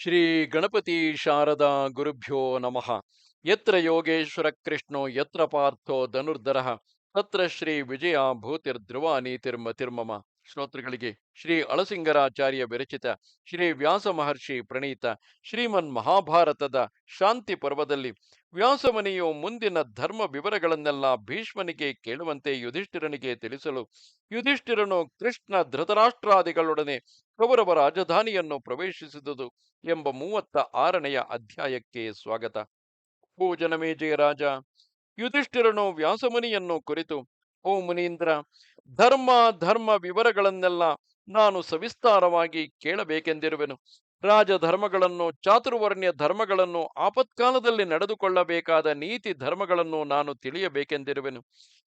ಶ್ರೀ ಗಣಪತಿ ಶಾರದಾ ಗುರುಭ್ಯೋ ನಮಃ. ಯತ್ರ ಯೋಗೇಶ್ವರ ಕೃಷ್ಣೋ, ಯತ್ರ ಪಾರ್ಥೋ ಧನುರ್ಧರಃ, ತತ್ರ ಶ್ರೀ ವಿಜಯ ಭೂತಿರ್ಧ್ರುವ ನೀತಿರ್ಮತಿರ್ಮಮ ಶ್ರೋತೃಗಳಿಗೆ ಶ್ರೀ ಅಳಸಿಂಗರಾಚಾರ್ಯ ವಿರಚಿತ ಶ್ರೀ ವ್ಯಾಸ ಮಹರ್ಷಿ ಪ್ರಣೀತ ಶ್ರೀಮನ್ ಮಹಾಭಾರತದ ಶಾಂತಿ ಪರ್ವದಲ್ಲಿ ವ್ಯಾಸಮನೆಯು ಮುಂದಿನ ಧರ್ಮ ವಿವರಗಳನ್ನೆಲ್ಲ ಭೀಷ್ಮನಿಗೆ ಕೇಳುವಂತೆ ಯುಧಿಷ್ಠಿರನಿಗೆ ತಿಳಿಸಲು ಯುಧಿಷ್ಠಿರನು ಕೃಷ್ಣ ಧೃತರಾಷ್ಟ್ರಾದಿಗಳೊಡನೆ ಕೌರವ ರಾಜಧಾನಿಯನ್ನು ಪ್ರವೇಶಿಸಿದುದು ಎಂಬ ಮೂವತ್ತ ಆರನೆಯ ಅಧ್ಯಾಯಕ್ಕೆ ಸ್ವಾಗತ. ಪೂಜನ ರಾಜ ಯುಧಿಷ್ಠಿರನು ವ್ಯಾಸಮುನಿಯನ್ನು ಕುರಿತು ಓ ಮುನೀಂದ್ರ, ಧರ್ಮ ಧರ್ಮ ವಿವರಗಳನ್ನೆಲ್ಲ ನಾನು ಸವಿಸ್ತಾರವಾಗಿ ಕೇಳಬೇಕೆಂದಿರುವೆನು. ರಾಜಧರ್ಮಗಳನ್ನು, ಚಾತುರ್ವರ್ಣ್ಯ ಧರ್ಮಗಳನ್ನು ಆಪತ್ಕಾಲದಲ್ಲಿ ನಡೆದುಕೊಳ್ಳಬೇಕಾದ ನೀತಿ ಧರ್ಮಗಳನ್ನು ನಾನು ತಿಳಿಯಬೇಕೆಂದಿರುವೆನು.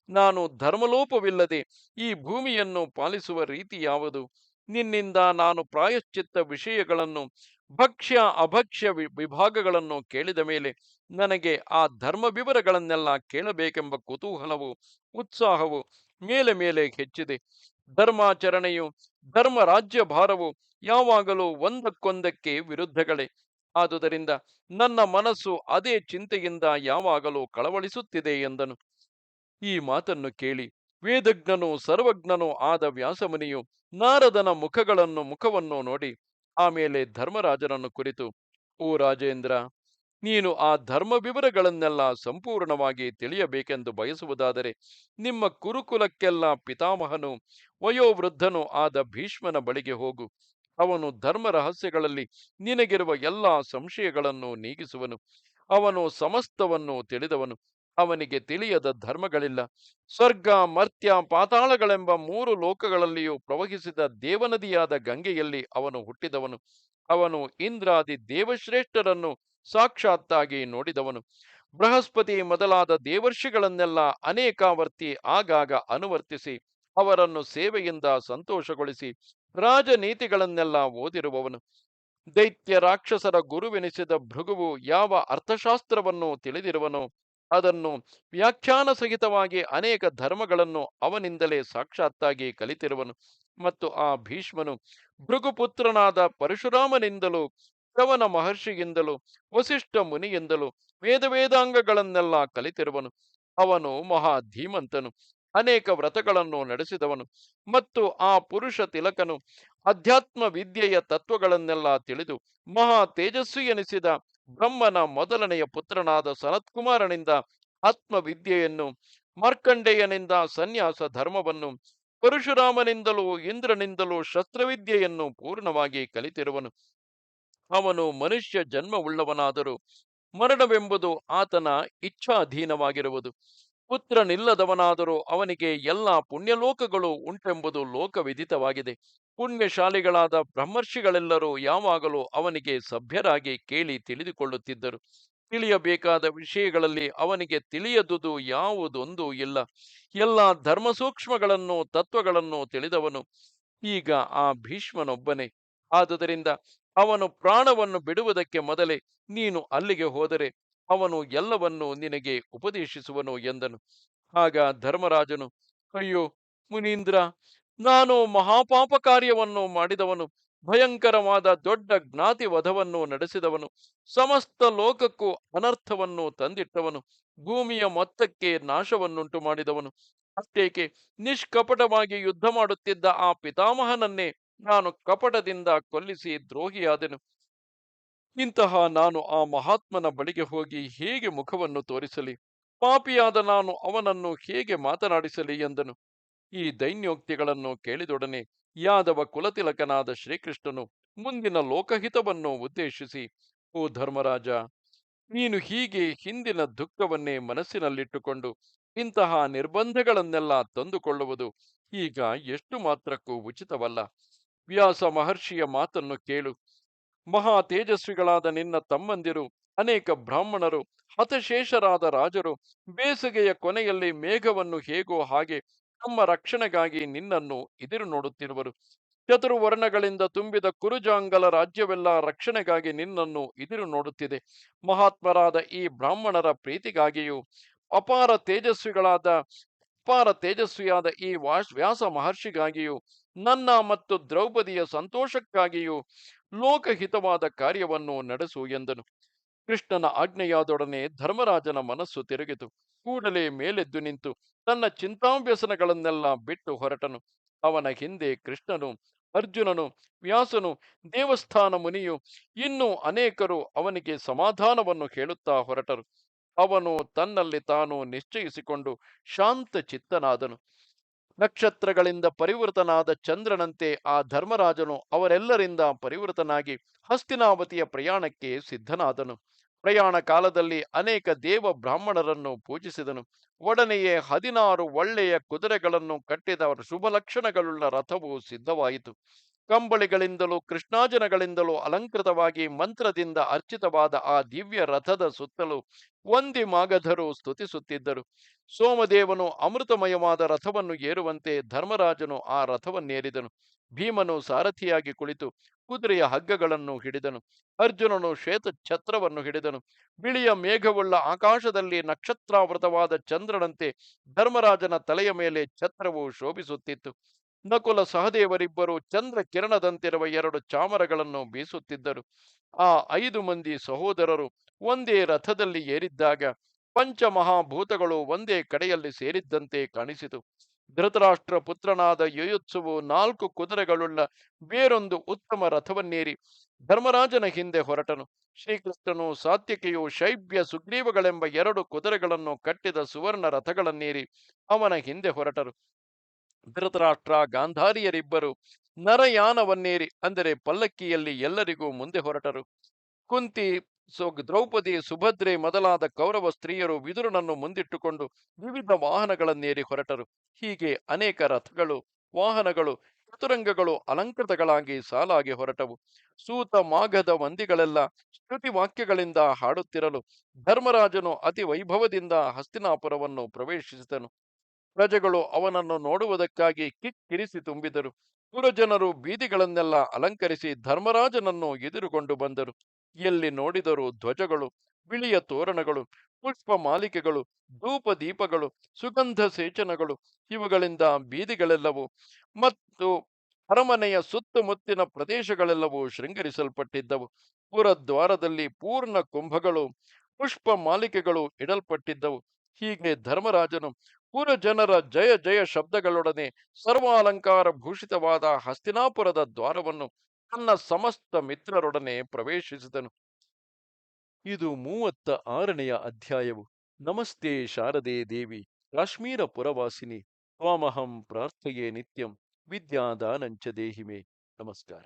ನಾನು ಧರ್ಮಲೋಪವಿಲ್ಲದೆ ಈ ಭೂಮಿಯನ್ನು ಪಾಲಿಸುವ ರೀತಿ ಯಾವುದು? ನಿನ್ನಿಂದ ನಾನು ಪ್ರಾಯಶ್ಚಿತ್ತ ವಿಷಯಗಳನ್ನು ಭಕ್ಷ್ಯ, ಅಭಕ್ಷ್ಯ ವಿಭಾಗಗಳನ್ನು ಕೇಳಿದ ಮೇಲೆ ನನಗೆ ಆ ಧರ್ಮ ವಿವರಗಳನ್ನೆಲ್ಲ ಕೇಳಬೇಕೆಂಬ ಕುತೂಹಲವು, ಉತ್ಸಾಹವು ಮೇಲೆ ಮೇಲೆ ಹೆಚ್ಚಿದೆ. ಧರ್ಮಾಚರಣೆಯು ಧರ್ಮ ರಾಜ್ಯ ಭಾರವು ಯಾವಾಗಲೂ ಒಂದಕ್ಕೊಂದಕ್ಕೆ ವಿರುದ್ಧಗಳೇ. ಆದುದರಿಂದ ನನ್ನ ಮನಸ್ಸು ಅದೇ ಚಿಂತೆಯಿಂದ ಯಾವಾಗಲೂ ಕಳವಳಿಸುತ್ತಿದೆ ಎಂದನು. ಈ ಮಾತನ್ನು ಕೇಳಿ ವೇದಜ್ಞನು ಸರ್ವಜ್ಞನೂ ಆದ ವ್ಯಾಸಮುನಿಯು ನಾರದನ ಮುಖಗಳನ್ನು ಮುಖವನ್ನು ನೋಡಿ ಆಮೇಲೆ ಧರ್ಮರಾಜನನ್ನು ಕುರಿತು, ಓ ರಾಜೇಂದ್ರ, ನೀನು ಆ ಧರ್ಮ ವಿವರಗಳನ್ನೆಲ್ಲ ಸಂಪೂರ್ಣವಾಗಿ ತಿಳಿಯಬೇಕೆಂದು ಬಯಸುವುದಾದರೆ, ನಿಮ್ಮ ಕುರುಕುಲಕ್ಕೆಲ್ಲ ಪಿತಾಮಹನು ವಯೋವೃದ್ಧನು ಆದ ಭೀಷ್ಮನ ಬಳಿಗೆ ಹೋಗು. ಅವನು ಧರ್ಮ ರಹಸ್ಯಗಳಲ್ಲಿ ನಿನಗಿರುವ ಎಲ್ಲ ಸಂಶಯಗಳನ್ನು ನೀಗಿಸುವನು. ಅವನು ಸಮಸ್ತವನ್ನು ತಿಳಿದವನು. ಅವನಿಗೆ ತಿಳಿಯದ ಧರ್ಮಗಳಿಲ್ಲ. ಸ್ವರ್ಗ, ಮರ್ತ್ಯ, ಪಾತಾಳಗಳೆಂಬ ಮೂರು ಲೋಕಗಳಲ್ಲಿಯೂ ಪ್ರವಹಿಸಿದ ದೇವನದಿಯಾದ ಗಂಗೆಯಲ್ಲಿ ಅವನು ಹುಟ್ಟಿದವನು. ಅವನು ಇಂದ್ರಾದಿ ದೇವಶ್ರೇಷ್ಠರನ್ನು ಸಾಕ್ಷಾತ್ತಾಗಿ ನೋಡಿದವನು. ಬೃಹಸ್ಪತಿ ಮೊದಲಾದ ದೇವರ್ಷಿಗಳನ್ನೆಲ್ಲ ಅನೇಕಾವರ್ತಿ ಆಗಾಗ ಅನುವರ್ತಿಸಿ ಅವರನ್ನು ಸೇವೆಯಿಂದ ಸಂತೋಷಗೊಳಿಸಿ ರಾಜನೀತಿಗಳನ್ನೆಲ್ಲ ಓದಿರುವವನು. ದೈತ್ಯ ರಾಕ್ಷಸರ ಗುರುವೆನಿಸಿದ ಭೃಗುವು ಯಾವ ಅರ್ಥಶಾಸ್ತ್ರವನ್ನು ತಿಳಿದಿರುವನೋ ಅದನ್ನು ವ್ಯಾಖ್ಯಾನ ಸಹಿತವಾಗಿ ಅನೇಕ ಧರ್ಮಗಳನ್ನು ಅವನಿಂದಲೇ ಸಾಕ್ಷಾತ್ತಾಗಿ ಕಲಿತಿರುವನು. ಮತ್ತು ಆ ಭೀಷ್ಮನು ಭೃಗುಪುತ್ರನಾದ ಪರಶುರಾಮನಿಂದಲೂ, ಶ್ರವಣ ಮಹರ್ಷಿಯಿಂದಲೂ, ವಸಿಷ್ಠ ಮುನಿಯಿಂದಲೂ ವೇದ ವೇದಾಂಗಗಳನ್ನೆಲ್ಲ ಕಲಿತಿರುವನು. ಅವನು ಮಹಾ ಧೀಮಂತನು ಅನೇಕ ವ್ರತಗಳನ್ನು ನಡೆಸಿದವನು. ಮತ್ತು ಆ ಪುರುಷ ತಿಲಕನು ಅಧ್ಯಾತ್ಮ ವಿದ್ಯೆಯ ತತ್ವಗಳನ್ನೆಲ್ಲ ತಿಳಿದು ಮಹಾ ತೇಜಸ್ವಿ ಎನಿಸಿದ ಬ್ರಹ್ಮನ ಮೊದಲನೆಯ ಪುತ್ರನಾದ ಸನತ್ಕುಮಾರನಿಂದ ಆತ್ಮವಿದ್ಯೆಯನ್ನು, ಮಾರ್ಕಂಡೇಯನಿಂದ ಸನ್ಯಾಸ ಧರ್ಮವನ್ನು, ಪರಶುರಾಮನಿಂದಲೂ ಇಂದ್ರನಿಂದಲೂ ಶಸ್ತ್ರವಿದ್ಯೆಯನ್ನು ಪೂರ್ಣವಾಗಿ ಕಲಿತಿರುವನು. ಅವನು ಮನುಷ್ಯ ಜನ್ಮವುಳ್ಳವನಾದರೂ ಮರಣವೆಂಬುದು ಆತನ ಇಚ್ಛಾಧೀನವಾಗಿರುವುದು. ಪುತ್ರನಿಲ್ಲದವನಾದರೂ ಅವನಿಗೆ ಎಲ್ಲ ಪುಣ್ಯಲೋಕಗಳು ಉಂಟೆಂಬುದು ಲೋಕವಿದಿತವಾಗಿದೆ ಪುಣ್ಯಶಾಲಿಗಳಾದ ಬ್ರಹ್ಮರ್ಷಿಗಳೆಲ್ಲರೂ ಯಾವಾಗಲೂ ಅವನಿಗೆ ಸಭ್ಯರಾಗಿ ಕೇಳಿ ತಿಳಿದುಕೊಳ್ಳುತ್ತಿದ್ದರು. ತಿಳಿಯಬೇಕಾದ ವಿಷಯಗಳಲ್ಲಿ ಅವನಿಗೆ ತಿಳಿಯದುದು ಯಾವುದೊಂದೂ ಇಲ್ಲ. ಎಲ್ಲ ಧರ್ಮ ಸೂಕ್ಷ್ಮಗಳನ್ನು ತತ್ವಗಳನ್ನು ತಿಳಿದವನು ಈಗ ಆ ಭೀಷ್ಮನೊಬ್ಬನೇ. ಆದುದರಿಂದ ಅವನು ಪ್ರಾಣವನ್ನು ಬಿಡುವುದಕ್ಕೆ ಮೊದಲೇ ನೀನು ಅಲ್ಲಿಗೆ ಹೋದರೆ ಅವನು ಎಲ್ಲವನ್ನೂ ನಿನಗೆ ಉಪದೇಶಿಸುವನು ಎಂದನು. ಆಗ ಧರ್ಮರಾಜನು, ಅಯ್ಯೋ ಮುನೀಂದ್ರ ನಾನು ಮಹಾಪಾಪ ಕಾರ್ಯವನ್ನು ಮಾಡಿದವನು, ಭಯಂಕರವಾದ ದೊಡ್ಡ ಜ್ಞಾತಿ ವಧವನ್ನು ನಡೆಸಿದವನು, ಸಮಸ್ತ ಲೋಕಕ್ಕೂ ಅನರ್ಥವನ್ನು ತಂದಿಟ್ಟವನು, ಭೂಮಿಯ ಮೊತ್ತಕ್ಕೆ ನಾಶವನ್ನುಂಟು ಮಾಡಿದವನು. ಅಷ್ಟೇಕೆ, ನಿಷ್ಕಪಟವಾಗಿ ಯುದ್ಧ ಮಾಡುತ್ತಿದ್ದ ಆ ಪಿತಾಮಹನನ್ನೇ ನಾನು ಕಪಟದಿಂದ ಕೊಲ್ಲಿಸಿ ದ್ರೋಹಿಯಾದೆನು. ಇಂತಹ ನಾನು ಆ ಮಹಾತ್ಮನ ಬಳಿಗೆ ಹೋಗಿ ಹೇಗೆ ಮುಖವನ್ನು ತೋರಿಸಲಿ? ಪಾಪಿಯಾದ ನಾನು ಅವನನ್ನು ಹೇಗೆ ಮಾತನಾಡಿಸಲಿ ಎಂದನು. ಈ ದೈನ್ಯೋಕ್ತಿಗಳನ್ನು ಕೇಳಿದೊಡನೆ ಯಾದವ ಕುಲತಿಲಕನಾದ ಶ್ರೀಕೃಷ್ಣನು ಮುಂದಿನ ಲೋಕಹಿತವನ್ನು ಉದ್ದೇಶಿಸಿ, ಓ ಧರ್ಮರಾಜ, ನೀನು ಹೀಗೆ ಹಿಂದಿನ ದುಃಖವನ್ನೇ ಮನಸ್ಸಿನಲ್ಲಿಟ್ಟುಕೊಂಡು ಇಂತಹ ನಿರ್ಬಂಧಗಳನ್ನೆಲ್ಲ ತಂದುಕೊಳ್ಳುವುದು ಈಗ ಎಷ್ಟು ಮಾತ್ರಕ್ಕೂ ಉಚಿತವಲ್ಲ. ವ್ಯಾಸ ಮಹರ್ಷಿಯ ಮಾತನ್ನು ಕೇಳು. ಮಹಾ ತೇಜಸ್ವಿಗಳಾದ ನಿನ್ನ ತಮ್ಮಂದಿರು, ಅನೇಕ ಬ್ರಾಹ್ಮಣರು, ಹತಶೇಷರಾದ ರಾಜರು ಬೇಸಿಗೆಯ ಕೊನೆಯಲ್ಲಿ ಮೇಘವನ್ನು ಹೇಗೋ ಹಾಗೆ ತಮ್ಮ ರಕ್ಷಣೆಗಾಗಿ ನಿನ್ನನ್ನು ಎದುರು ನೋಡುತ್ತಿರುವರು ಚತುರ್ವರ್ಣಗಳಿಂದ ತುಂಬಿದ ಕುರುಜಾಂಗಲ ರಾಜ್ಯವೆಲ್ಲ ರಕ್ಷಣೆಗಾಗಿ ನಿನ್ನನ್ನು ಎದುರು ನೋಡುತ್ತಿದೆ ಮಹಾತ್ಮರಾದ ಈ ಬ್ರಾಹ್ಮಣರ ಪ್ರೀತಿಗಾಗಿಯೂ ಅಪಾರ ತೇಜಸ್ವಿಗಳಾದ, ಅಪಾರ ತೇಜಸ್ವಿಯಾದ ಈ ವ್ಯಾಸ ಮಹರ್ಷಿಗಾಗಿಯೂ, ನನ್ನ ಮತ್ತು ದ್ರೌಪದಿಯ ಸಂತೋಷಕ್ಕಾಗಿಯೂ ಲೋಕಹಿತವಾದ ಕಾರ್ಯವನ್ನು ನಡೆಸು ಎಂದನು. ಕೃಷ್ಣನ ಆಜ್ಞೆಯಾದೊಡನೆ ಧರ್ಮರಾಜನ ಮನಸ್ಸು ತಿರುಗಿತು. ಕೂಡಲೇ ಮೇಲೆದ್ದು ನಿಂತು ತನ್ನ ಚಿಂತಾವ್ಯಸನಗಳನ್ನೆಲ್ಲ ಬಿಟ್ಟು ಹೊರಟನು. ಅವನ ಹಿಂದೆ ಕೃಷ್ಣನು, ಅರ್ಜುನನು, ವ್ಯಾಸನು, ದೇವಸ್ಥಾನ ಮುನಿಯು, ಇನ್ನೂ ಅನೇಕರು ಅವನಿಗೆ ಸಮಾಧಾನವನ್ನು ಹೇಳುತ್ತಾ ಹೊರಟರು. ಅವನು ತನ್ನಲ್ಲಿ ತಾನು ನಿಶ್ಚಯಿಸಿಕೊಂಡು ಶಾಂತ ಚಿತ್ತನಾದನು. ನಕ್ಷತ್ರಗಳಿಂದ ಪರಿವೃತನಾದ ಚಂದ್ರನಂತೆ ಆ ಧರ್ಮರಾಜನು ಅವರೆಲ್ಲರಿಂದ ಪರಿವೃತನಾಗಿ ಹಸ್ತಿನಾವತಿಯ ಪ್ರಯಾಣಕ್ಕೆ ಸಿದ್ಧನಾದನು. ಪ್ರಯಾಣ ಕಾಲದಲ್ಲಿ ಅನೇಕ ದೇವ ಬ್ರಾಹ್ಮಣರನ್ನು ಪೂಜಿಸಿದನು. ಒಡನೆಯೇ ಹದಿನಾರು ಒಳ್ಳೆಯ ಕುದುರೆಗಳನ್ನು ಕಟ್ಟಿದ ಶುಭ ಲಕ್ಷಣಗಳುಳ್ಳ ರಥವು ಸಿದ್ಧವಾಯಿತು. ಕಂಬಳಿಗಳಿಂದಲೂ ಕೃಷ್ಣಾಜನಗಳಿಂದಲೂ ಅಲಂಕೃತವಾಗಿ ಮಂತ್ರದಿಂದ ಅರ್ಚಿತವಾದ ಆ ದಿವ್ಯ ರಥದ ಸುತ್ತಲೂ ಒಂದಿ ಮಾಗಧರು ಸ್ತುತಿಸುತ್ತಿದ್ದರು. ಸೋಮದೇವನು ಅಮೃತಮಯವಾದ ರಥವನ್ನು ಏರುವಂತೆ ಧರ್ಮರಾಜನು ಆ ರಥವನ್ನೇರಿದನು. ಭೀಮನು ಸಾರಥಿಯಾಗಿ ಕುಳಿತು ಕುದುರೆಯ ಹಗ್ಗಗಳನ್ನು ಹಿಡಿದನು. ಅರ್ಜುನನು ಶ್ವೇತ ಛತ್ರವನ್ನು ಹಿಡಿದನು. ಬಿಳಿಯ ಮೇಘವುಳ್ಳ ಆಕಾಶದಲ್ಲಿ ನಕ್ಷತ್ರಾವೃತವಾದ ಚಂದ್ರನಂತೆ ಧರ್ಮರಾಜನ ತಲೆಯ ಮೇಲೆ ಛತ್ರವು ಶೋಭಿಸುತ್ತಿತ್ತು. ನಕುಲ ಸಹದೇವರಿಬ್ಬರು ಚಂದ್ರ ಕಿರಣದಂತಿರುವ ಎರಡು ಚಾಮರಗಳನ್ನು ಬೀಸುತ್ತಿದ್ದರು. ಆ ಐದು ಮಂದಿ ಸಹೋದರರು ಒಂದೇ ರಥದಲ್ಲಿ ಏರಿದ್ದಾಗ ಪಂಚಮಹಾಭೂತಗಳು ಒಂದೇ ಕಡೆಯಲ್ಲಿ ಸೇರಿದ್ದಂತೆ ಕಾಣಿಸಿತು. ಧೃತರಾಷ್ಟ್ರ ಪುತ್ರನಾದ ಯುಯುತ್ಸುವು ನಾಲ್ಕು ಕುದುರೆಗಳುಳ್ಳ ಬೇರೊಂದು ಉತ್ತಮ ರಥವನ್ನೇರಿ ಧರ್ಮರಾಜನ ಹಿಂದೆ ಹೊರಟನು. ಶ್ರೀಕೃಷ್ಣನು ಸಾತ್ಯಕೆಯು ಶೈಬ್ಯ ಸುಗ್ರೀವಗಳೆಂಬ ಎರಡು ಕುದುರೆಗಳನ್ನು ಕಟ್ಟಿದ ಸುವರ್ಣ ರಥಗಳನ್ನೇರಿ ಅವನ ಹಿಂದೆ ಹೊರಟರು. ಧೃತರಾಷ್ಟ್ರ, ಗಾಂಧಾರಿಯರಿಬ್ಬರು ನರಯಾನವನ್ನೇರಿ ಅಂದರೆ ಪಲ್ಲಕ್ಕಿಯಲ್ಲಿ ಎಲ್ಲರಿಗೂ ಮುಂದೆ ಹೊರಟರು. ಕುಂತಿ ಸೊ ದ್ರೌಪದಿ, ಸುಭದ್ರೆ ಮೊದಲಾದ ಕೌರವ ಸ್ತ್ರೀಯರು ವಿದುರನನ್ನು ಮುಂದಿಟ್ಟುಕೊಂಡು ವಿವಿಧ ವಾಹನಗಳನ್ನೇರಿ ಹೊರಟರು. ಹೀಗೆ ಅನೇಕ ರಥಗಳು, ವಾಹನಗಳು, ಚತುರಂಗಗಳು ಅಲಂಕೃತಗಳಾಗಿ ಸಾಲಾಗಿ ಹೊರಟವು. ಸೂತ ಮಾಘದ ವಂದಿಗಳೆಲ್ಲ ಸ್ತುತಿ ವಾಕ್ಯಗಳಿಂದ ಹಾಡುತ್ತಿರಲು ಧರ್ಮರಾಜನು ಅತಿ ವೈಭವದಿಂದ ಹಸ್ತಿನಾಪುರವನ್ನು ಪ್ರವೇಶಿಸಿದನು. ಪ್ರಜೆಗಳು ಅವನನ್ನು ನೋಡುವುದಕ್ಕಾಗಿ ಕಿಕ್ಕಿರಿಸಿ ತುಂಬಿದರು. ಪುರಜನರು ಬೀದಿಗಳನ್ನೆಲ್ಲ ಅಲಂಕರಿಸಿ ಧರ್ಮರಾಜನನ್ನು ಎದುರುಗೊಂಡು ಬಂದರು. ಎಲ್ಲಿ ನೋಡಿದರೂ ಧ್ವಜಗಳು, ಬಿಳಿಯ ತೋರಣಗಳು, ಪುಷ್ಪ ಮಾಲಿಕೆಗಳು, ಧೂಪ ದೀಪಗಳು, ಸುಗಂಧ ಸೇಚನಗಳು, ಇವುಗಳಿಂದ ಬೀದಿಗಳೆಲ್ಲವೂ ಮತ್ತು ಅರಮನೆಯ ಸುತ್ತಮುತ್ತಿನ ಪ್ರದೇಶಗಳೆಲ್ಲವೂ ಶೃಂಗರಿಸಲ್ಪಟ್ಟಿದ್ದವು. ಪುರದ್ವಾರದಲ್ಲಿ ಪೂರ್ಣ ಕುಂಭಗಳು, ಪುಷ್ಪ ಮಾಲಿಕೆಗಳು ಇಡಲ್ಪಟ್ಟಿದ್ದವು. ಹೀಗೆ ಧರ್ಮರಾಜನು ಪುರ ಜನರ ಜಯ ಜಯ ಶಬ್ದಗಳೊಡನೆ ಸರ್ವಾಲಂಕಾರ ಭೂಷಿತವಾದ ಹಸ್ತಿನಾಪುರದ ದ್ವಾರವನ್ನು ತನ್ನ ಸಮಸ್ತ ಮಿತ್ರರೊಡನೆ ಪ್ರವೇಶಿಸಿದನು. ಇದು ಮೂವತ್ತ ಆರನೆಯ ಅಧ್ಯಾಯವು. ನಮಸ್ತೆ ಶಾರದೆ ದೇವಿ ಕಾಶ್ಮೀರ ಪುರವಾಸಿನಿ ತ್ವಾಮಹಂ ಪ್ರಾರ್ಥೆಯೇ ನಿತ್ಯಂ, ವಿದ್ಯಾದಾನಂಚ ದೇಹಿಮೆ. ನಮಸ್ಕಾರ.